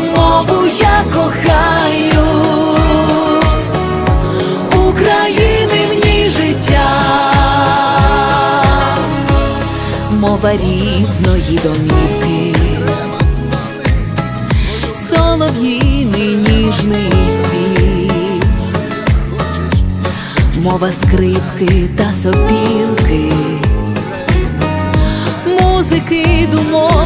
Мову я кохаю, України в життя, мова рідної домівки, солов'їний ніжний спів, мова скрипки та сопілки, музики думок.